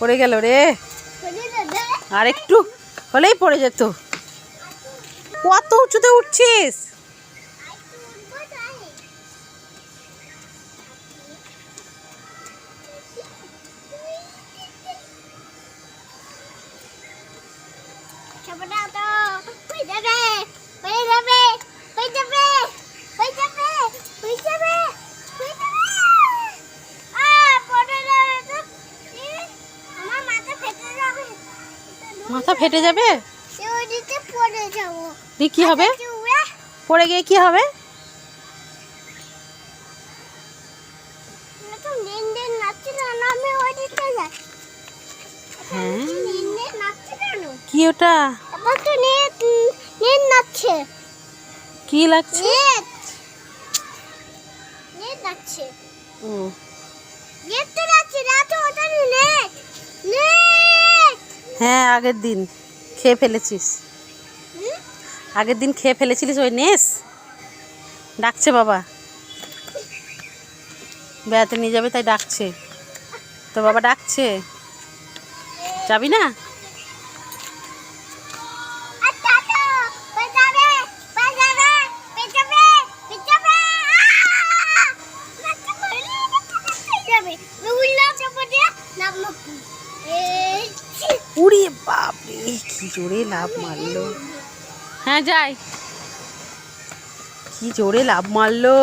পড়ে গেল রে। আর একটু হলেই পড়ে যেত। কত উঁচুতে উঠছিস? মাথা ফেটে যাবে? দিয়ে কি হবে? চুড়ে পড়ে গিয়ে কি হবে? তো দিন দিন নাচছে কেন আমি ওদিকে যাই হ্যাঁ দিন দিন নাচছে কেন কি ওটা এবার তো নেট নেট নাচছে কি লাগছে নেট নেট নাচছে ও নেট তো নাচছে না তো ওটা নেট নেট হ্যাঁ আগের দিন খেয়ে ফেলেছিস। আগের দিন খেয়ে ফেলেছিলিস ওই নেস? ডাকছে বাবা। বেড়াতে নিয়ে যাবে তাই ডাকছে। তো বাবা ডাকছে। যাবি না? আর উড়ে বাপরে কি জোরে লাভ মারলো। হ্যাঁ যাই। কি জোরে লাভ মারলো।